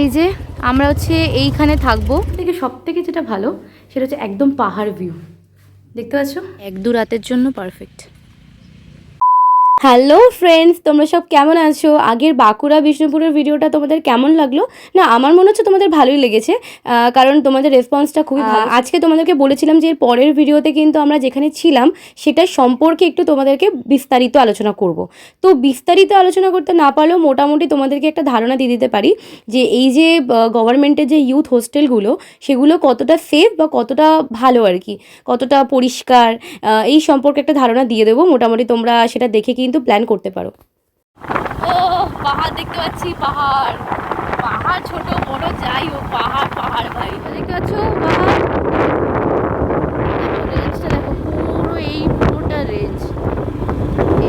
এই যে আমরা হচ্ছে এইখানে থাকব। থেকে সব থেকে যেটা ভালো সেটা হচ্ছে একদম পাহাড় ভিউ দেখতে পাচ্ছ? এক দু রাতের জন্য পারফেক্ট হ্যালো ফ্রেন্ডস তোমরা সব কেমন আছো? আগের বাঁকুড়া বিষ্ণুপুরের ভিডিওটা তোমাদের কেমন লাগল? না আমার মনে হচ্ছে তোমাদের ভালোই লেগেছে কারণ তোমাদের রেসপন্সটা খুবই ভালো। আজকে তোমাদেরকে বলেছিলাম যে এর পরের ভিডিওতে কিন্তু আমরা যেখানে ছিলাম সেটা সম্পর্কে একটু তোমাদেরকে বিস্তারিত আলোচনা করব। তো বিস্তারিত আলোচনা করতে না পারলেও মোটামুটি তোমাদেরকে একটা ধারণা দিয়ে দিতে পারি যে এই যে গভর্নমেন্টের যে ইউথ হোস্টেলগুলো সেগুলো কতটা সেফ বা কতটা ভালো আর কি? কতটা পরিষ্কার? এই সম্পর্কে একটা ধারণা দিয়ে দেবো। মোটামুটি তোমরা সেটা দেখে কিন্তু প্ল্যান করতে পারো। ও পাহাড় দেখতে পাচ্ছি, পাহাড়। পাহাড় ছোট, বড়, যাই ও পাহাড় পাহাড় ভাই। দেখতে পাচ্ছ রেঞ্জটা দেখো পুরো এই পুরোটা রেঞ্জ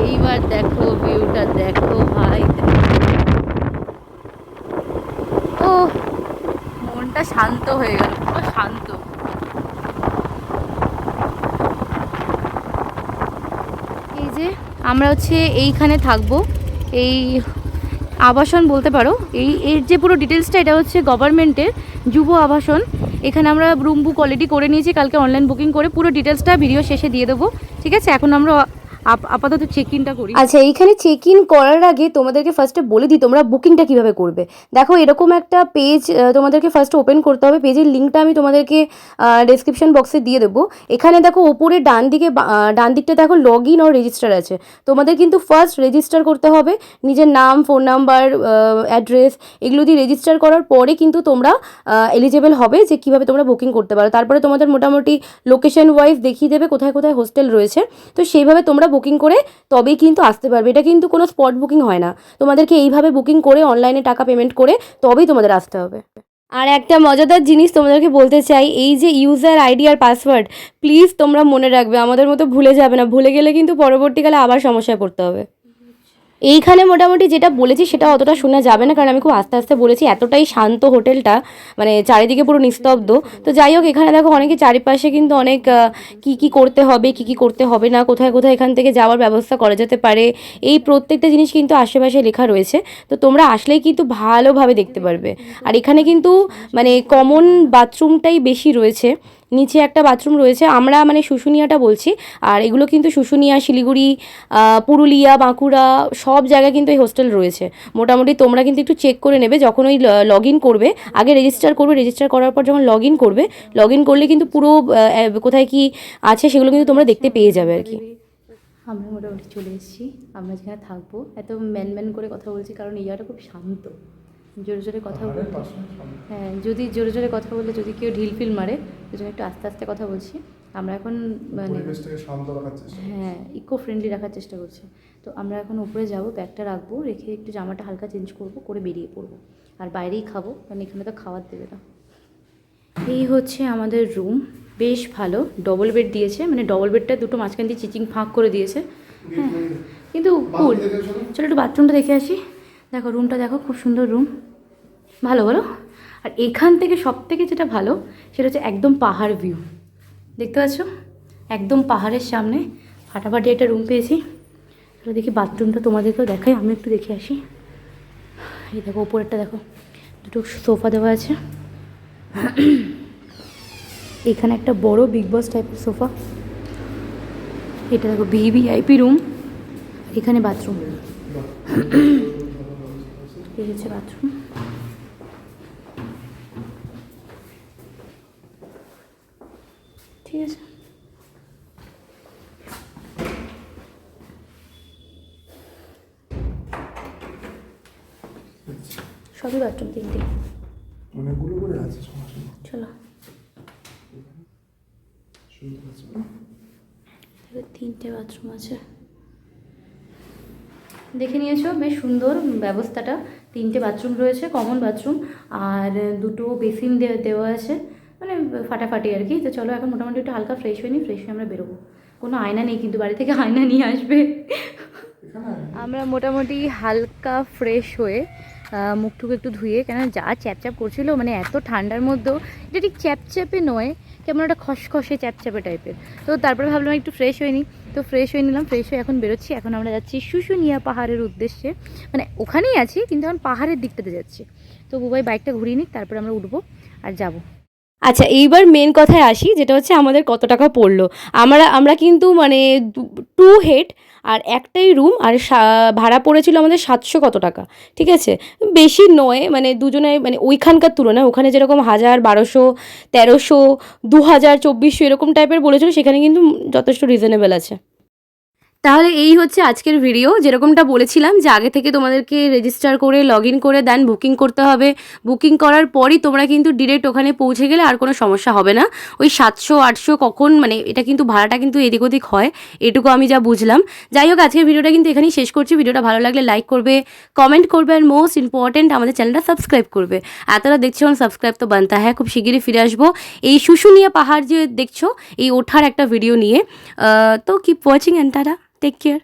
এইবার দেখো ভিউটা দেখো ভাই। ও মনটা শান্ত হয়ে গেল পুরো শান্ত এই যে আমরা হচ্ছে এইখানে থাকব। এই আবাসন বলতে পারো। এই, এর যে পুরো ডিটেলসটা এটা হচ্ছে গভর্নমেন্টের যুব আবাসন। এখানে আমরা রুম বুক অলরেডি করে নিয়েছি। কালকে অনলাইন বুকিং করে পুরো ডিটেলসটা ভিডিও শেষে দিয়ে দেবো। ঠিক আছে? এখন আমরা আপাতত চেক ইনটা করি। আচ্ছা এইখানে চেক ইন করার আগে তোমাদেরকে ফার্স্টে বলে দিই, তোমরা বুকিংটা কীভাবে করবে। দেখো, এরকম একটা পেজ তোমাদেরকে ফার্স্ট ওপেন করতে হবে। পেজের লিঙ্কটা আমি তোমাদেরকে ডেসক্রিপশন বক্সে দিয়ে দেবো। এখানে দেখো, ওপরে ডান দিকে ডান দিকটা দেখো লগ ইন আর রেজিস্টার আছে। তোমাদের কিন্তু ফার্স্ট রেজিস্টার করতে হবে। নিজের নাম ফোন নাম্বার অ্যাড্রেস এগুলো দিয়ে রেজিস্টার করার পরে কিন্তু তোমরা এলিজেবল হবে যে কীভাবে তোমরা বুকিং করতে পারো। তারপরে তোমাদের মোটামুটি লোকেশন ওয়াইজ দেখিয়ে দেবে কোথায় কোথায় হোস্টেল রয়েছে। তো সেইভাবে তোমরা বুকিং করে তবেই কিন্তু আসতে পারবে। এটা কিন্তু কোনো স্পট বুকিং হয় না। তোমাদেরকে এইভাবে বুকিং করে অনলাইনে টাকা পেমেন্ট করে তবেই তোমাদের আসতে হবে। আর একটা মজাদার জিনিস তোমাদেরকে বলতে চাই, এই যে ইউজার আইডি আর পাসওয়ার্ড প্লিজ তোমরা মনে রাখবে, আমাদের মতো ভুলে যাবে না। ভুলে গেলে কিন্তু পরবর্তীকালে আবার সমস্যায় পড়তে হবে। এইখানে মোটামুটি যেটা বলেছি সেটা অতটা শোনা যাবে না, কারণ আমি খুব আস্তে আস্তে বলেছি, এতটাই শান্ত হোটেলটা মানে চারিদিকে পুরো নিস্তব্ধ। তো যাই হোক, এখানে দেখো অনেকে চারিপাশে কিন্তু অনেক কি কি করতে হবে, কি কি করতে হবে না, কোথায় কোথায় এখান থেকে যাওয়ার ব্যবস্থা করা যেতে পারে, এই প্রত্যেকটা জিনিস কিন্তু আশেপাশে লেখা রয়েছে। তো তোমরা আসলেই কিন্তু ভালোভাবে দেখতে পারবে। আর এখানে কিন্তু মানে কমন বাথরুমটাই বেশি রয়েছে। নিচে একটা বাথরুম রয়েছে, আমরা মানে শুশুনিয়াটা বলছি, আর এগুলো কিন্তু শুশুনিয়া, শিলিগুড়ি পুরুলিয়া, বাঁকুড়া, সব জায়গায় কিন্তু এই হোস্টেল রয়েছে। মোটামুটি তোমরা কিন্তু একটু চেক করে নেবে, যখন ওই লগ ইন করবে, আগে রেজিস্টার করবে রেজিস্টার করার পর যখন লগ ইন করবে লগ ইন করলে কিন্তু পুরো কোথায় কি আছে সেগুলো কিন্তু তোমরা দেখতে পেয়ে যাবে আর কি। আমরা মোটামুটি চলে এসেছি, আমরা যেখানে থাকব, এত ম্যান ম্যান করে কথা বলছি, কারণ এই জায়গাটা খুব শান্ত। জোরে জোরে কথা বলতে হ্যাঁ যদি জোরে জোরে কথা বললে যদি কেউ ঢিল ফিল মারে সেজন্য একটু আস্তে আস্তে কথা বলছি। আমরা এখন মানে হ্যাঁ ইকো ফ্রেন্ডলি রাখার চেষ্টা করছি। তো আমরা এখন উপরে যাব ব্যাগটা রাখব রেখে একটু জামাটা হালকা চেঞ্জ করব করে বেরিয়ে পড়ব। আর বাইরেই খাব কারণ এখানে তো খাবার দেবে না। এই হচ্ছে আমাদের রুম বেশ ভালো ডবল বেড দিয়েছে মানে ডবল বেডটা দুটো মাঝখান দিয়ে চিচিং ফাঁক করে দিয়েছে। হ্যাঁ কিন্তু কুল চলো একটু বাথরুমটা দেখে আসি। দেখো রুমটা দেখো, খুব সুন্দর রুম ভালো, বলো? আর এখান থেকে সব থেকে যেটা ভালো, সেটা হচ্ছে একদম পাহাড় ভিউ দেখতে পাচ্ছ? একদম পাহাড়ের সামনে। ফাটাফাটি একটা রুম পেয়েছি। চলো দেখি বাথরুমটা তোমাদেরকেও দেখাই, আমি একটু দেখে আসি। এই দেখো ওপরেরটা দেখো, দুটো সোফা দেওয়া আছে। এখানে একটা বড় বিগ বস টাইপের সোফা। এটা দেখো ভিভিআইপি রুম এখানে বাথরুম এই হচ্ছে বাথরুম ঠিক আছে। সবই বাথরুম তিনটে। অনেকগুলো করে আছে চলো। তিনটে বাথরুম আছে। দেখে নিয়েছো বেশ সুন্দর ব্যবস্থাটা। তিনটে বাথরুম রয়েছে কমন বাথরুম আর দুটো বেসিন দেওয়া আছে মানে ফাটাফাটি আর কি। তো চলো এখন মোটামুটি একটু হালকা ফ্রেশ হয়ে নিই ফ্রেশ হয়ে আমরা বেরোবো। কোনো আয়না নেই কিন্তু বাড়ি থেকে আয়না নিয়ে আসবে। আমরা মোটামুটি হালকা ফ্রেশ হয়ে মুখটুকু একটু ধুয়ে কেন যা চ্যাপচ্যাপ করছিল মানে এত ঠান্ডার মধ্যেও এটা ঠিক চ্যাপচ্যাপে নয় কেমন একটা খসখসে চ্যাপচ্যাপে টাইপের তো তারপরে ভাবলাম একটু ফ্রেশ হয়ে নিই তো ফ্রেশ হয়ে নিলাম ফ্রেশ হয়ে এখন বেরোচ্ছি। এখন আমরা যাচ্ছি শুশুনিয়া পাহাড়ের উদ্দেশ্যে। মানে ওখানেই আছি, কিন্তু এখন পাহাড়ের দিকটাতে যাচ্ছি। তো বুবাই বাইকটা ঘুরিয়ে নিক, তারপরে আমরা উঠবো আর যাব। আচ্ছা এইবার মেন কথায় আসি, যেটা হচ্ছে আমাদের কত টাকা পড়ল। আমরা আমরা কিন্তু মানে টু হেড আর একটাই রুম আর ভাড়া পড়েছিল আমাদের সাতশো কত টাকা, ঠিক আছে? বেশি নয় মানে দুজনে মানে ওইখানকার তুলনায়, ওখানে যেরকম হাজার বারোশো, তেরোশো দু হাজার চব্বিশশো এরকম টাইপের বলেছিল, সেখানে কিন্তু যথেষ্ট রিজনেবল আছে। তাহলে এই হচ্ছে আজকের ভিডিও যেরকমটা বলেছিলাম যে আগে থেকে তোমাদেরকে রেজিস্টার করে লগ করে দেন বুকিং করতে হবে। বুকিং করার পরই তোমরা কিন্তু ডিরেক্ট ওখানে পৌঁছে গেলে আর কোনো সমস্যা হবে না। ওই সাতশো, আটশো কখন মানে এটা কিন্তু ভাড়াটা কিন্তু এদিক ওদিক হয়, এটুকু আমি যা বুঝলাম। যাই হোক, আজকের ভিডিওটা কিন্তু এখানেই শেষ করছি। ভিডিওটা ভালো লাগলে লাইক করবে কমেন্ট করবে আর মোস্ট ইম্পর্টেন্ট আমাদের চ্যানেলটা সাবস্ক্রাইব করবে। এতটা দেখছ সাবস্ক্রাইব তো বানতা। হ্যাঁ খুব শিগগিরই ফিরে আসব। এই শুশুনিয়া পাহাড় যে দেখছ, এই ওঠার একটা ভিডিও নিয়ে। তো keep watching and tata take care